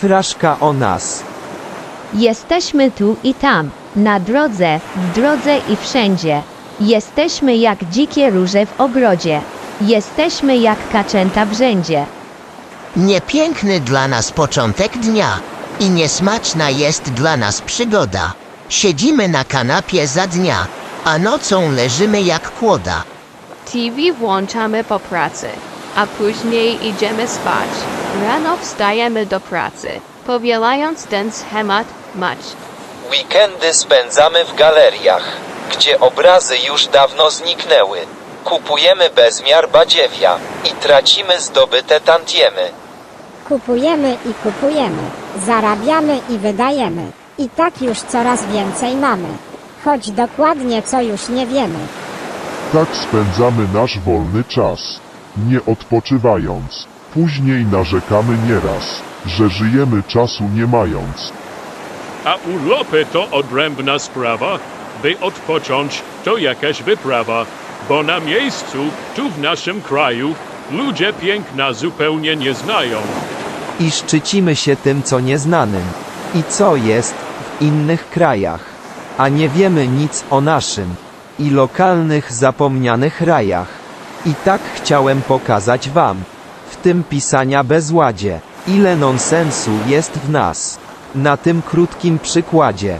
Fraszka o nas. Jesteśmy tu i tam, na drodze, w drodze i wszędzie. Jesteśmy jak dzikie róże w ogrodzie. Jesteśmy jak kaczęta w rzędzie. Niepiękny dla nas początek dnia i niesmaczna jest dla nas przygoda. Siedzimy na kanapie za dnia, a nocą leżymy jak kłoda. TV włączamy po pracy, a później idziemy spać. Rano wstajemy do pracy, powielając ten schemat mać. Weekendy spędzamy w galeriach, gdzie obrazy już dawno zniknęły. Kupujemy bezmiar badziewia i tracimy zdobyte tantiemy. Kupujemy i kupujemy, zarabiamy i wydajemy. I tak już coraz więcej mamy. Choć dokładnie co już nie wiemy. Tak spędzamy nasz wolny czas, nie odpoczywając. Później narzekamy nieraz, że żyjemy czasu nie mając. A urlopy to odrębna sprawa, by odpocząć to jakaś wyprawa, bo na miejscu, tu w naszym kraju, ludzie piękna zupełnie nie znają. I szczycimy się tym, co nieznanym. I co jest w innych krajach. A nie wiemy nic o naszym. I lokalnych zapomnianych rajach. I tak chciałem pokazać wam. Tym pisania bezładzie. Ile nonsensu jest w nas. Na tym krótkim przykładzie.